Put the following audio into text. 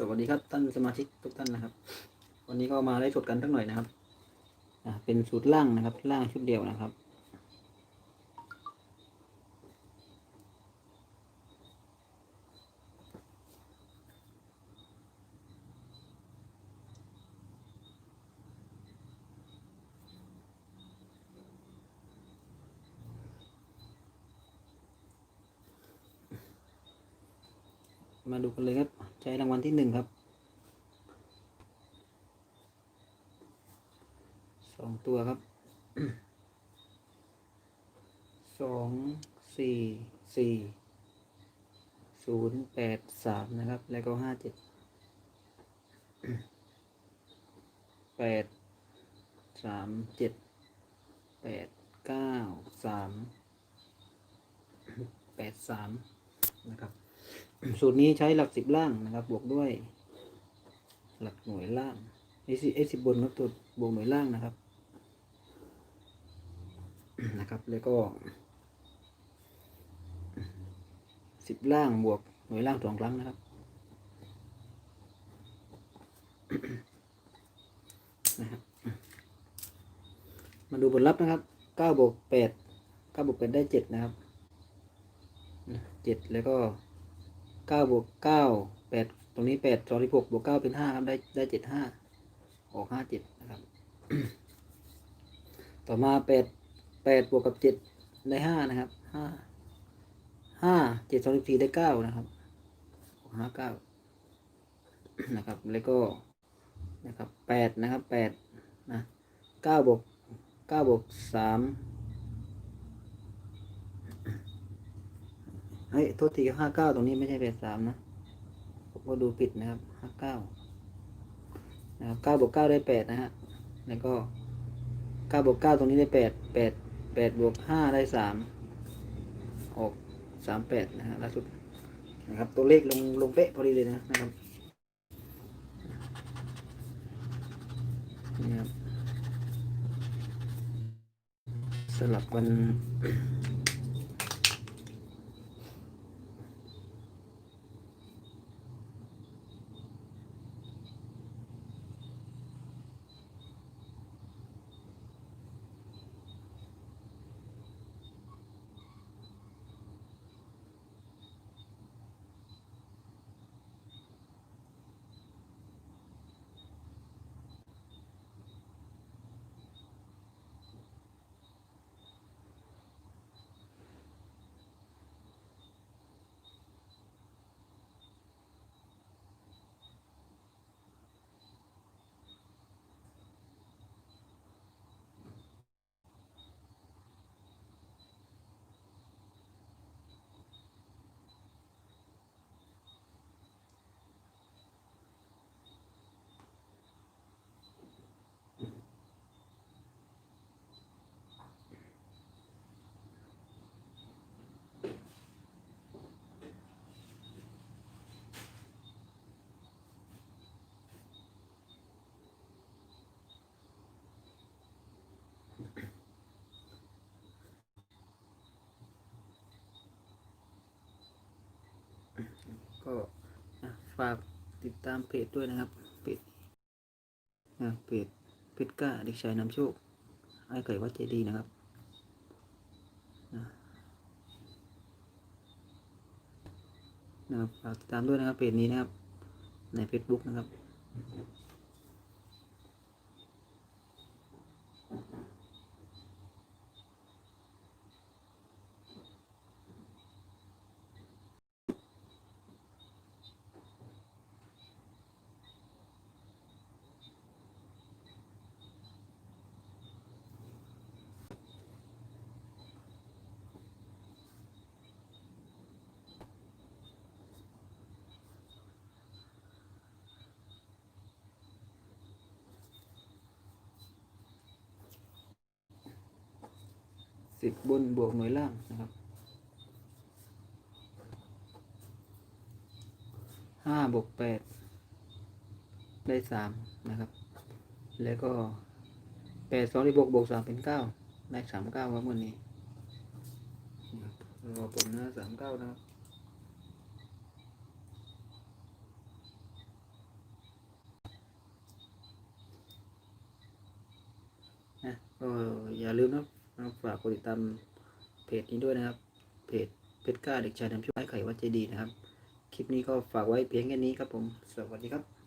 สวัสดีครับท่านสมาชิกทุกท่านนะครับ วันนี้ก็มาได้สดกันสักหน่อยนะครับ เป็นสูตรล่างนะครับ ล่างชุดเดียวนะครับ มาดูกันเลยครับ ใช้รางวัลที่หนึ่งครับสองตัวครับสองสี่สี่ศูนย์แปดสามนะครับ แล้วก็ห้าเจ็ดแปดสามเจ็ดแปดเก้าสามแปดสามนะครับ สูตรนี้ใช้หลักสิบล่างนะครับ บวกด้วย หลักหน่วยล่างไอสิไอสิบบนครับตัวบวกหน่วยล่างนะครับ นะครับ แล้วก็สิบล่างบวกหน่วยล่างสองครั้งนะครับนะครับ มาดูผลลัพธ์นะครับเก้าบวกแปดเก้าบวกแปดได้เจ็ดนะครับเจ็ดแล้วก็ เก้าบวกเก้าแปดตรงนี้แปดสองสิบหกบวกเก้าเป็นห้าครับได้ได้เจ็ดห้าออกห้าเจ็ดนะครับ ต่อมาแปดแปดบวกกับเจ็ดได้ห้านะครับห้าห้าเจ็ดสองสิบสี่ได้เก้านะครับออกห้าเก้านะครับ แล้วก็นะครับแปดนะครับแปดนะเก้าบวกเก้าบวกสาม ฮ้ยโทษทีห้าเก้าตรงนี้ไม่ใช่แปดสามนะผมก็ดูผิดนะครับห้าเก้านะครับเก้าบวกเก้าได้แปดนะฮะแล้วก็เก้าบวกเก้าตรงนี้ได้แปดแปดแปดบวกห้าได้สามออกสามแปดนะฮะล่าสุดนะครับ ตัวเลขลงลงเป๊ะพอดีเลยนะนะครับนี่ครับสลับกัน ก็ฝากติดตามเพจด้วยนะครับ เพจเพจเพจก้าเด็กชายนำโชคไอ้ไก่วัดเจดีนะครับนะครับฝากติดตามด้วยนะครับเพจนี้นะครับ ใน Facebook นะครับ สิบบนบวกหน่วยล่างนะครับห้าบวกแปดได้สามนะครับ แล้วก็แปดสองที่บวกบวกสามเป็นเก้าได้สามเก้าครับวันนี้รอผมนะสามเก้านะก็อย่าลืมนะ นะครับฝากกดติดตามเพจนี้ด้วยนะครับ เพจเพชรกล้าเด็กชายทำช่วยไข่วัดเจดีนะครับ คลิปนี้ก็ฝากไว้เพียงแค่นี้ครับผม สวัสดีครับ